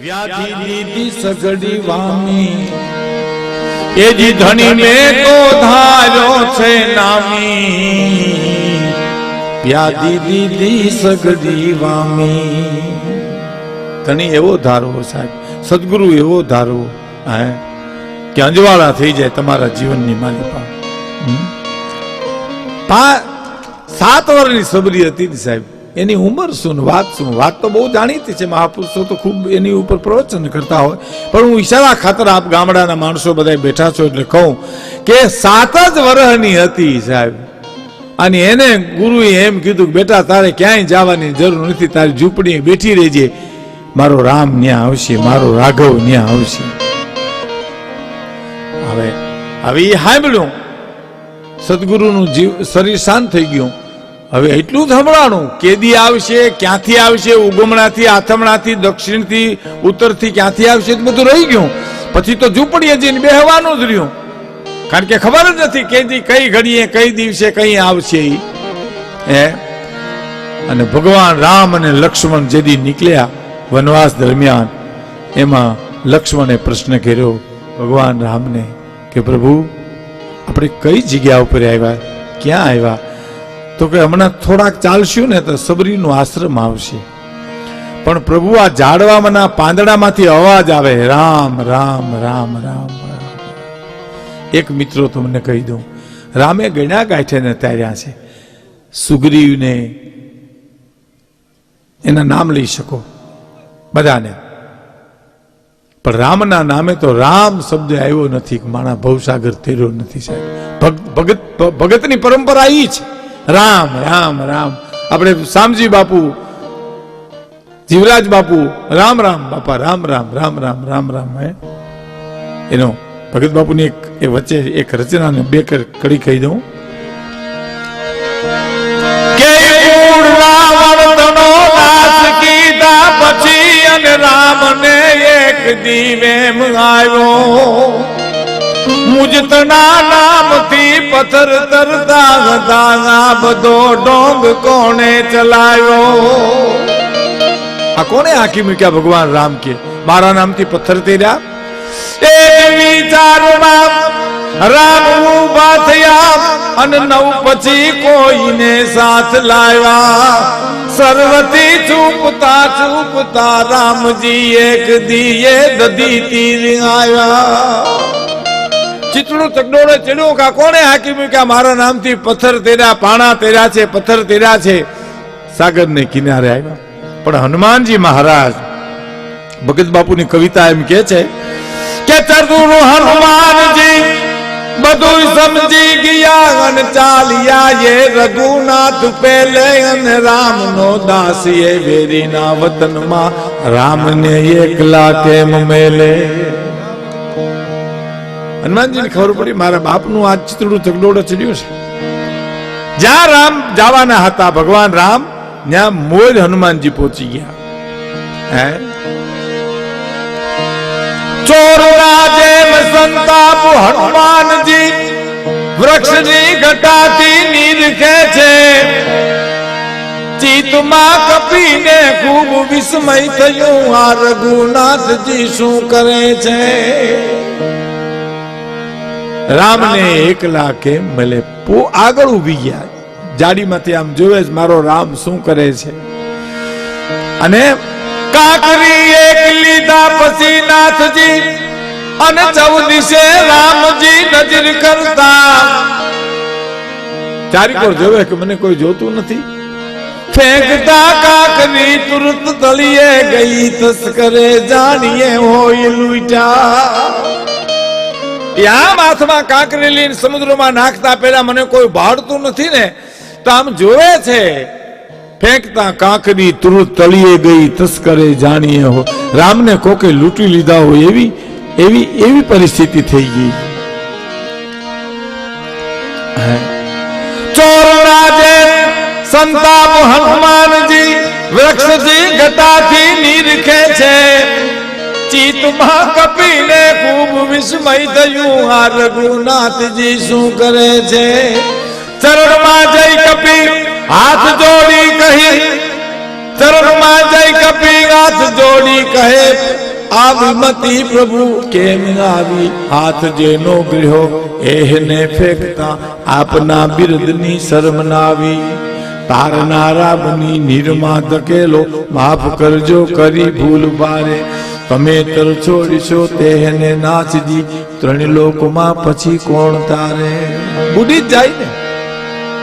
વ્યાધિ લીધી સગડી વામી. એ જી ધણી મે તો ધાર્યો છે નામી. વ્યાધિ લીધી સગડી વામી. ધણી એવો ધારવો સાહેબ સદગુરુ એવો ધારવો હે? કે અંજવાળા થઈ જાય તમારા જીવનની માલિકા? સાત વર્ષની સબરી હતી સાહેબ. એની ઉંમર શું વાત શું? વાત તો બહુ જાણીતી છે. મહાપુરુષો તો ખૂબ એની ઉપર પ્રવચન કરતા હોય. પણ હું ઈશારા ખાતર આપ ગામડાના માણસો બધા બેઠા છો એટલે કહું કે સાત જ વર્ષની હતી સાહેબ. અને એને ગુરુએ એમ કીધું કે, બેટા, તારે ક્યાંય જવાની જરૂર નથી. તારી ઝૂંપડીએ બેઠી રહેજે. મારો રામ ન્યા આવશે. મારો રાઘવ ન્યા આવશે. હવે હવે એ સાંભળ્યું. સદગુરુનું જીવ, શરીર શાંત થઈ ગયું. હવે એટલું જ સંભળાણું. કેદી આવશે, ક્યાંથી આવશે, ઉગમણાથી, આથમણાથી, દક્ષિણથી, ઉત્તરથી ક્યાંથી આવશે એ બધું રહી ગયું. પછી તો ઝૂંપડીએ જઈને બેહવાનું જ રહ્યું. કારણ કે ખબર જ નથી કેદી કઈ ઘડીએ, કઈ દિવસે કઈ આવશે એ અને ભગવાન રામ અને લક્ષ્મણ જેદી નીકળ્યા વનવાસ દરમિયાન, એમાં લક્ષ્મણે પ્રશ્ન કર્યો, ભગવાન રામને કે પ્રભુ, આપણે કઈ જગ્યા ઉપર આવ્યા? ક્યાં આવ્યા? તો કે હમણાં થોડાક ચાલશું ને તો સબરીનો આશ્રમ આવશે. પણ પ્રભુ આ ઝાડવામાંના પાંદડામાંથી અવાજ આવે, રામ રામ રામ રામ એક મિત્રો તમને કહી દઉં, રામે ગણ્યા ગાંઠે તાર્યા છે. સુગ્રીવને એના નામ લઈ શકો, બધાને. પણ રામના નામે તો રામ શબ્દ આવ્યો નથી માણા ભવસાગર તેર્યો નથી સાહેબ. ભગ- ભગત, ભગતની પરંપરા એ છે રામ રામ રામ. આપણે શામજી બાપુ, જીવરાજ બાપુ, રામ રામ, બાપા, રામ રામ રામ રામ રામ રામ, હે. એનો ભગત બાપુની એક, એ વચ્ચે એક રચનાને બે કડી કહી દઉં. પછી અને રામને એક દીવે આવ્યો. મુજતના નામથી પથ્થર તરતા હતા. આ બધો ડોંગ કોણે ચલાયો આ કોને આખી મૂક્યા ભગવાન રામ કે? મારા નામથી પથ્થર તેર્યા? એ વિચારમાં રામ ઊભા થયા અને નવ પછી કોઈને સાથ લાવ્યા. સર્વતી ચૂપતા ચૂપતા રામજી એક દીએ દધી તીર આવ્યા. ચિતડું તગડોળે ચડ્યું કા કોણે હાકી મૂક્યા મારા નામથી પથ્થર તેર્યા પાણા તેર્યા છે, પથ્થર તેર્યા છે? સાગરને કિનારે આવ્યા. પણ હનુમાનજી મહારાજ, ભગત બાપુની કવિતા એમ કે છે કે ચતુર હનુમાનજી બધું સમજી ગયા અને ચાલ્યા એ રઘુનાથ પેલે અને રામનો દાસ એ વેરીના વતનમાં રામને એકલા કેમ મેલે? હનુમાનજીને ખબર પડી, મારા બાપનું આ ચિત્રડું તગડોળે ચડ્યું છે. જ્યાં રામ જવાના હતા, ભગવાન રામ, ત્યાં મોજ હનુમાનજી પહોંચી ગયા. હે? ચોરના જેમ સંતાપ હનુમાનજી વૃક્ષની ઘટાતી નીર કે છે. ચિતમાં કપીને ખૂબ વિસ્મય થયું, આ રઘુનાથજી શું કરે છે? રામને એકલા કેમ મળે. પો આગળ ઊભી ગયા. જાડીમાંથી આમ જોવે છે મારો રામ શું કરે છે. અને કાકરી એક લીધા પછી નાથજી અને ચૌદીસે રામજી નજર કરતા. ચારિકોર જોવે કે મને કોઈ જોતું નથી. ફેંકતા કાકરી તુરત તળીએ ગઈ. તસ્કરે જાણીએ હોય લૂંટા આમ હાથમાં કાંકરી લઈને સમુદ્રમાં નાખતા પહેલા મને કોઈ ભાડતું નથી ને, તો આમ જોવે છે, ફેંકતા કાંકરી તુરત તળીએ ગઈ, તસ્કરે જાણીએ હો. રામને કોકે લૂંટી લીધા હોય એવી એવી એવી પરિસ્થિતિ થઈ ગઈ. હે. રાજે જેમ સંતાપ હનુમાનજી, વૃક્ષજી ઘટાથી નીરખે છે. ચિતમાં કપીને ખૂબ વિસ્મય થયું. આ રઘુનાથજી શું કરે છે? ચરણમાં જઈ કપી, હાથ જોડી કહી. ચરણમાં જઈ કપી, હાથ જોડી કહે. આ વિમતી પ્રભુ કેમ આવી? હાથ જેનો ગૃહો એહને ફેંકતા આપના બિરદની શરમ નાવી. તારના રામની નિર્મા ધકેલો માફ કરજો, કરી ભૂલ બારે તમે તર છોડશો તેને નાચજી. ત્રણ લોકમાં પછી કોણ તારે? બુડી જાય ને.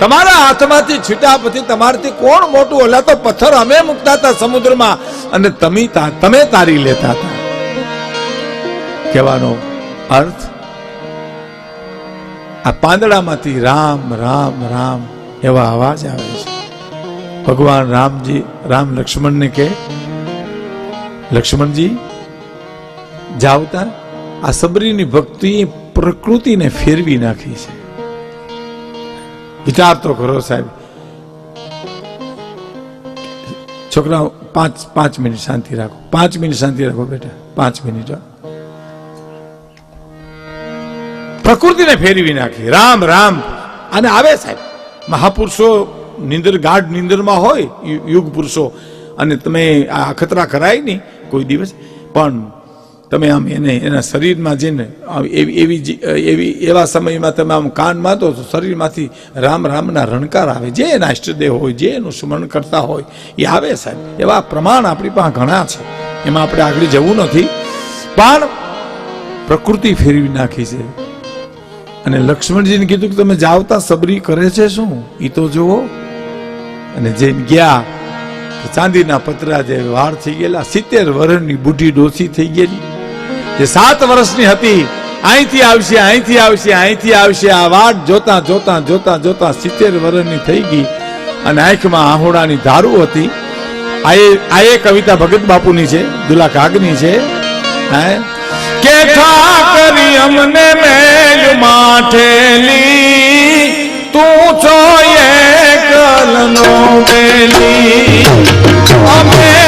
તમારા હાથમાંથી છીટા પછી તમારાથી કોણ મોટું? ઓલા તો પથ્થર અમે મૂકતા હતા સમુદ્રમાં. અને તમે તમે તારી લેતા હતા. કહેવાનો અર્થ, આ પાંદડામાંથી રામ રામ રામ એવા અવાજ આવે છે. ભગવાન રામજી, રામ લક્ષ્મણને કે લક્ષ્મણજી જાવતા આ સબરીની ભક્તિ પ્રકૃતિને ફેરવી નાખી છે. વિચાર તો કરો સાહેબ. છોકરાઓ, પાંચ પાંચ મિનિટ શાંતિ રાખો. પાંચ મિનિટ શાંતિ રાખો બેટા. પાંચ મિનિટ. પ્રકૃતિને ફેરવી નાખી. રામ રામ. અને આવે સાહેબ. મહાપુરુષો નિંદર, ગાઢ નિંદરમાં હોય યુગ પુરુષો અને તમે આ અખતરા કરાય નહીં કોઈ દિવસ. પણ તમે આમ એને, એના શરીરમાં જઈને એવી એવી એવી, એવા સમયમાં તમે આમ કાન માતો તો શરીરમાંથી રામ, રામના રણકાર આવે. જે એના ઇષ્ટદેવ હોય, જે એનું સ્મરણ કરતા હોય, એ આવે સાહેબ. એવા પ્રમાણ આપણી પાસે ઘણા છે. એમાં આપણે આગળ જવું નથી. પણ પ્રકૃતિ ફેરવી નાખી છે. અને લક્ષ્મણજીને કીધું કે તમે જાવતા સબરી કરે છે શું? એ તો જુઓ. અને જઈને ગયા, ચાંદીના પતરા જે વાળ થઈ ગયેલા, સિત્તેર વર્ષની બુઢી ડોસી થઈ ગયેલી. જે સાત વર્ષની હતી, અહીંથી આવશે અહીંથી આવશે અહીંથી આવશે. આ વાટ જોતા જોતા જોતા જોતા સિત્તેર વર્ષની થઈ ગઈ અને આંખમાં આહોડાની ધારું હતી. આ એ- એ કવિતા ભગત બાપુની છે દુલા કાગની છે. કે ઠાકરી અમને મેલ માઠેલી, તું છો એકલનો બેલી અમે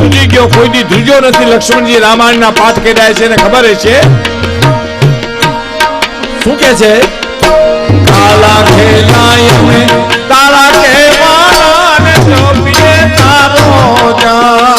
ધ્રુજી ગયો કોઈની ધ્રુજ્યો નથી. લક્ષ્મણજી રામાયણના પાઠ કર્યા છે ને ખબર છે? શું કે છે? કાલા ખેલાય તારા કહેવાના તારો જા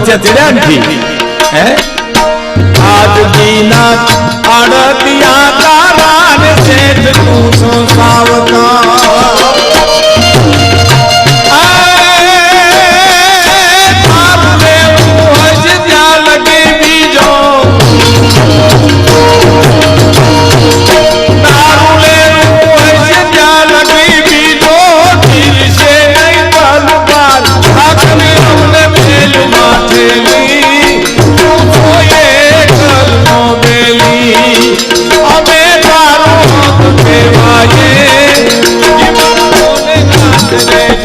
દુકાનના પગથિયા ચડ્યા હે?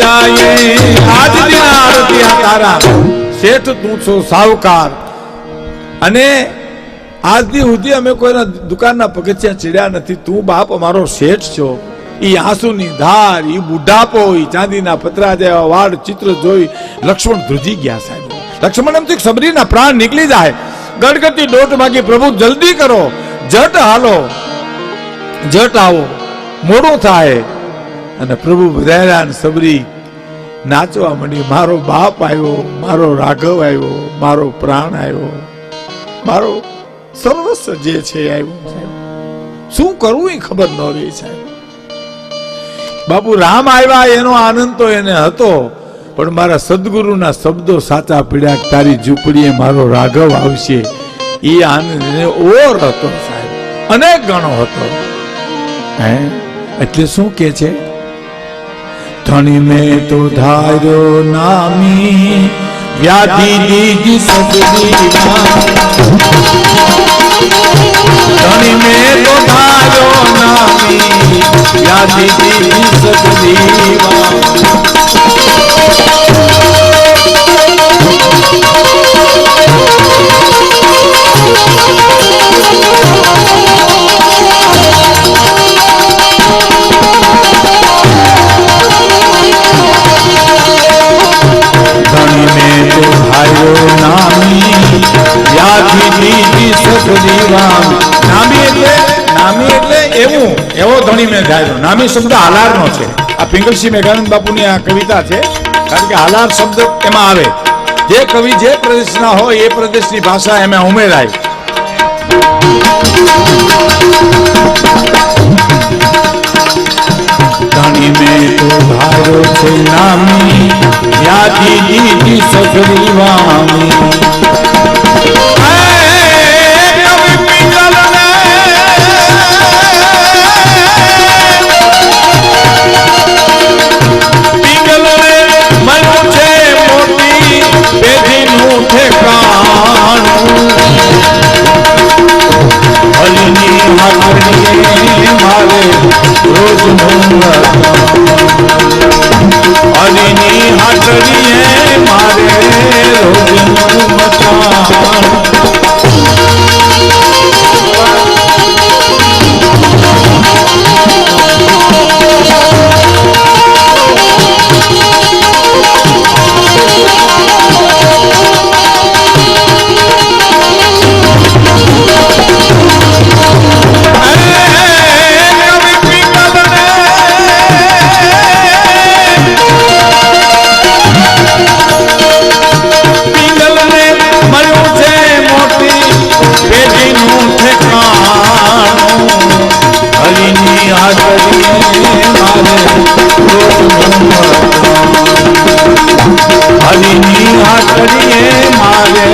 આયે આજ પતરા જેવા વાળ ચિત્ર જોઈ લક્ષ્મણ ધ્રુજી ગયા સાહેબ. લક્ષ્મણ એમ સબરીના પ્રાણ નીકળી જાય. ગડગડતી દોટ માગી પ્રભુ, જલ્દી કરો. જટ હાલો. જટ આવો. મોડું થાય. અને પ્રભુ બધાયરા સબરી નાચવા માંડી, મારો બાપ આવ્યો, મારો રાઘવ આવ્યો, મારો પ્રાણ આવ્યો. મારો સર્વસ્વ જે છે આવ્યું સાહેબ. શું કરવું એ ખબર ન રહી સાહેબ. બાપુ રામ આવ્યા, એનો આનંદ તો એને હતો, પણ મારા સદગુરુના શબ્દો સાચા પીડ્યા તારી ઝૂંપડીએ મારો રાઘવ આવશે, એ આનંદને ઓર હતો સાહેબ. અનેક ગણો હતો. હે? એટલે શું કે છે? ધણી મેં તો ધાર્યો નામી. વ્યાધિ દીધી સદરીમાં ધણી મેં તો ધાર્યો નામી. વ્યાધિ દીધી સદરીમાં વ્યાધિ દીધી સદરીમાં નામી એટલે નામી એટલે એવું, એવો ધણી મેં ધાર્યો નામી શબ્દ હાલારનો છે. આ પિંગલસિંહ મેઘાનંદ બાપુની આ કવિતા છે. કારણ કે હાલાર શબ્દ એમાં આવે. જે કવિ જે પ્રદેશના હોય, એ પ્રદેશની ભાષા એમાં ઉમેરાય. ધણી મેં તો ધાર્યો છે નામી યાદી દીદી સગરી વામી મચાણ. હલીની મારે,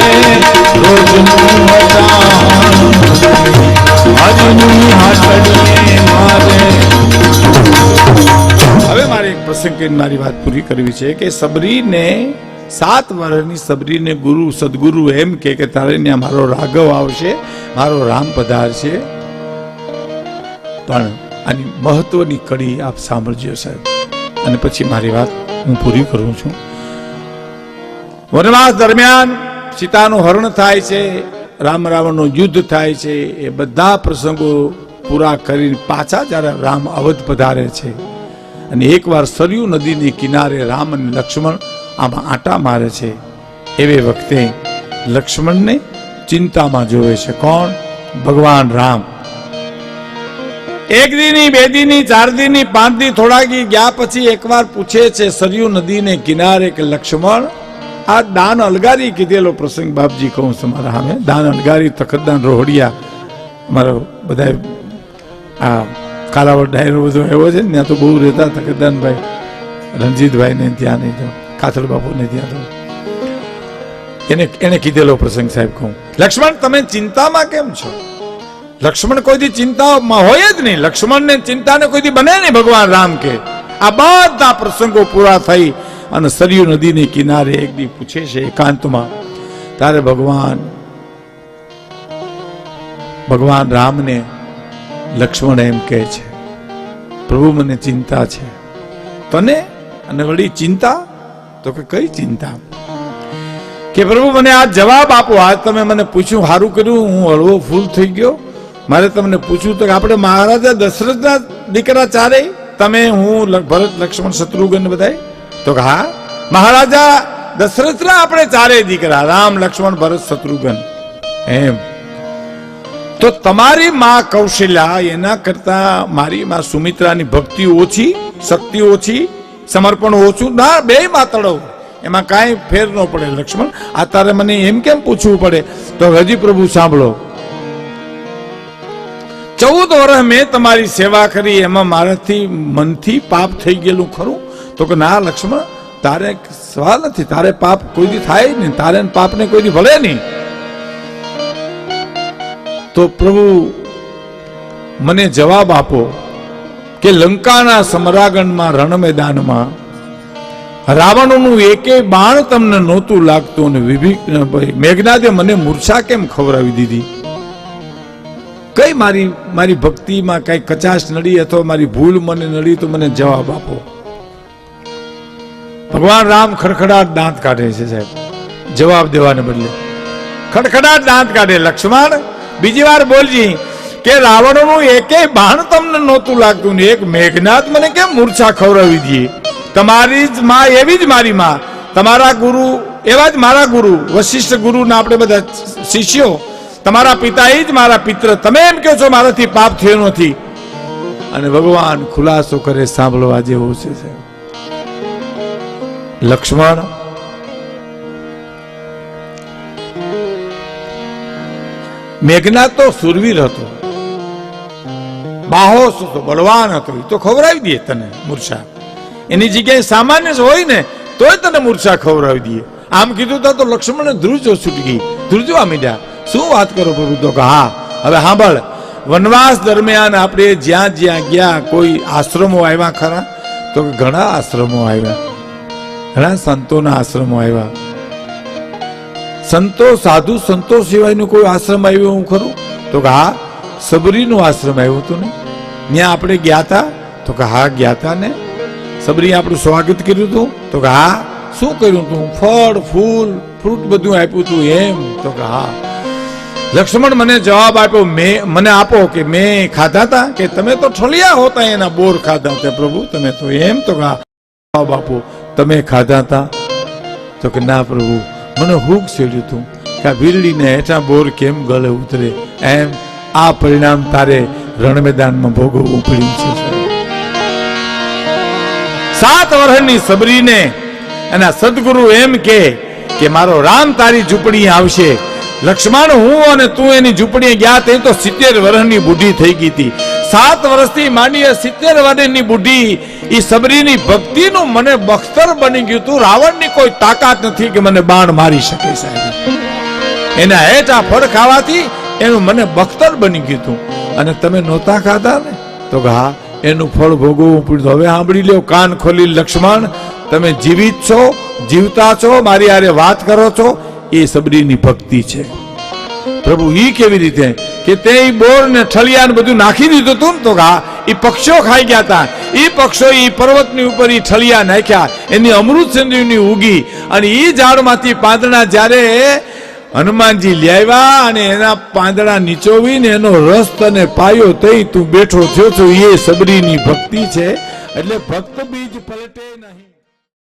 રોજનું મચાણ. હલીની હાજરીએ મારે હવે મારે એક પ્રસંગ મારી વાત પૂરી કરવી છે કે સબરીને, સાત વર્ષની સબરીને ગુરુ, સદગુરુ એમ કે કે તારે ત્યાં મારો રાઘવ આવશે, મારો રામ પધારશે પણ આની મહત્વની કડી આપ સાંભળજો સાહેબ અને પછી મારી વાત હું પૂરી કરું છું વનવાસ દરમિયાન સીતાનું હરણ થાય છે, રામ રાવણનું યુદ્ધ થાય છે, એ બધા પ્રસંગો પૂરા કરીને પાછા જ્યારે રામ અવધ પધારે છે. અને એકવાર સરયુ નદીની કિનારે રામ અને લક્ષ્મણ આમાં આટા મારે છે. એવે વખતે લક્ષ્મણને ચિંતામાં જોવે છે. કોણ? ભગવાન રામ. એક દીની, બે દીની, ચાર દીની, પાંચ દી થોડા ગયા પછી એકવાર પૂછે છે, સરયુ નદીને કિનારે કે લક્ષ્મણ આ દાન અલગારી કીધેલો પ્રસંગ બાપજી કહું છું મારા સામે. દાન અલગારી તખતદાન રોહડિયા મારો બધા આ કાલાવડ ડાયરો બધો એવો છે ને, ત્યાં તો બહુ રહેતા તખતદાનભાઈ રણજીતભાઈને ત્યાં નહીં તો કાથલ બાપુને ત્યાં તો. એને એને કીધેલો પ્રસંગ સાહેબ કહું. લક્ષ્મણ, તમે ચિંતામાં કેમ છો? લક્ષ્મણ કોઈ દી ચિંતામાં હોય જ નહીં. લક્ષ્મણને ચિંતાને કોઈ દી બને નહીં ભગવાન રામ કે. આ બધા પ્રસંગો પૂરા થઈ અને સરયુ નદીની કિનારે એક દી પૂછે છે એકાંતમાં, તારે ભગવાન ભગવાન રામને લક્ષ્મણ એમ કહે છે. પ્રભુ મને ચિંતા છે. તને? અને વળી ચિંતા? તો કે કઈ ચિંતા? કે પ્રભુ મને આ જવાબ આપો. આજ તમે મને પૂછ્યું સારું કર્યું, હું હળવો ફૂલ થઈ ગયો. મારે તમને પૂછ્યું તો આપણે મહારાજા દશરથના દીકરા ચારે તમે, હું ભરત, લક્ષ્મણ, શત્રુઘ્ન બધાય તો હા મહારાજા, દશરથના આપણે ચારે દીકરા, રામ, લક્ષ્મણ, ભરત, શત્રુઘ્ન. એમ. તો તમારી માં કૌશલ્યા એના કરતા મારી માં સુમિત્રાની ભક્તિ ઓછી, શક્તિ ઓછી, સમર્પણ ઓછું? ના, બે માતડો એમાં કાંઈ ફેર ન પડે, લક્ષ્મણ. આ તારે મને એમ કેમ પૂછવું પડે? તો હજી પ્રભુ સાંભળો. ચૌદ વર્ષ મેં તમારી સેવા કરી, એમાં મારાથી મનથી પાપ થઈ ગયેલું ખરું? તો કે, ના, લક્ષ્મણ, તારે સવાલ નથી. તારે પાપ કોઈ દી થાય નહીં. તારે પાપને કોઈ દી ભલે નહીં. તો પ્રભુ મને જવાબ આપો કે લંકાના સમરાગણમાં રણ મેદાનમાં રાવણનું એકેય બાણ તમને નહોતું લાગતું અને વિભી મેઘનાદે મને મૂર્છા કેમ ખવડાવી દીધી? કઈ મારી મારી ભક્તિમાં કઈ કચાશ નડી અથવા મારી ભૂલ મને નડી તો મને જવાબ આપો. ભગવાન રામ ખડખડાટ દાંત કાઢે છે સાહેબ. જવાબ દેવાને બદલે. ખડખડાટ દાંત કાઢે. લક્ષ્મણ, બીજી વાર બોલજી કે રાવણનું એકેય બાણ તમને નહોતું લાગતું ને એક મેઘનાથ મને કેમ મૂર્છા ખવડાવી દઈએ તમારી જ માં, એવી જ મારી માં. તમારા ગુરુ, એવા જ મારા ગુરુ, વશિષ્ઠ ગુરુના આપણે બધા શિષ્યો. તમારા પિતા જ મારા પિત્ર. તમે એમ કહો છો મારાથી પાપ થયો નથી. અને ભગવાન ખુલાસો કરે સાંભળવા જેવો છે સાહેબ. લક્ષ્મણ. મેઘનાથ તો સુરવીર હતો. બાહોશ હતો બળવાન હતો એ તો ખવડાવી દે તને મૂર્છા. એની જગ્યાએ સામાન્ય હોય ને તોય તને મૂર્છા ખવડાવી દે. આમ કીધું તો લક્ષ્મણને ધ્રુજો છૂટી ગઈ. ધ્રુજવા મીડ્યા શું વાત કરો પ્રભુ તો કે હા, હવે સાંભળ વનવાસ દરમિયાન આપણે જ્યાં જ્યાં ગયા, કોઈ આશ્રમો આવ્યા ખરા? તો ઘણા આશ્રમો આવ્યા. ઘણા સંતોના આશ્રમો આવ્યા. સંતો, સાધુ સંતો સિવાયનું કોઈ આશ્રમ આવ્યો હું ખરું? તો કે હા, સબરીનું આશ્રમ આવ્યું હતું ને? ત્યાં આપણે ગયા હતા તો કે હા, ગયા હતા ને? સબરી આપણું સ્વાગત કર્યું હતું? તો કે હા, શું કર્યું હતું ફળ, ફૂલ, ફ્રૂટ બધું આપ્યું તું એમ. તો કે હા. લક્ષ્મણ મને જવાબ આપ્યો, મેં, મને આપો કે મેં ખાધા હતા કે તમે તો ઠલિયા હોતા એના બોર ખાધા હતા પ્રભુ, તમે તો એમ? તો જવાબ આપો. તમે ખાધા હતા તો કે, ના પ્રભુ, મને હુક છેડ્યું હતું કે આ વીરડીને હેઠા બોર કેમ ગળે ઉતરે? એમ આ પરિણામ તારે રણ ભોગવવું પડ્યું છે સાત વર્ષની સબરીને એના સદગુરુ એમ કે કે મારો રામ તારી ઝૂંપડી આવશે. લક્ષ્મણ, હું અને તું એની ઝૂંપડીએ ગયા તે તો સિત્તેર વર્ષની બુઢી થઈ ગઈ હતી. સાત વર્ષથી માંડી સિત્તેર વર્ષની બુઢી એ સબરીની ભક્તિનું મને બખ્તર બની ગયું તું. રાવણની કોઈ તાકાત નથી કે મને બાણ મારી શકે સાહેબ. એના હેઠા ફળ ખાવાથી એનું મને બખ્તર બની ગયું તું. અને તમે નહોતા ખાતા ને? તો હા, એનું ફળ ભોગવવું પડ્યું હવે સાંભળી લ્યો, કાન ખોલી લક્ષ્મણ, તમે જીવિત છો, જીવતા છો, મારી આરે વાત કરો છો. એ સબરીની ભક્તિ છે. પ્રભુ, ઈ કેવી રીતે કે તે બોર ને ઠળિયા બધું નાખી દીધું હતું ને તો કે એ પક્ષીઓ ખાઈ ગયા હતા એ પક્ષો ઈ પર્વતની ઉપર ઈ ઠળિયા નાખ્યા. એની અમૃત સંજીવની ઉગી અને એ ઝાડમાંથી પાંદડા જ્યારે હનુમાનજી લેવા અને એના પાંદડા નીચોવીને એનો રસ તને પાયો તઈ તું બેઠો થયો છો એ સબરીની ભક્તિ છે. એટલે ભક્ત બીજ પલટે નહીં.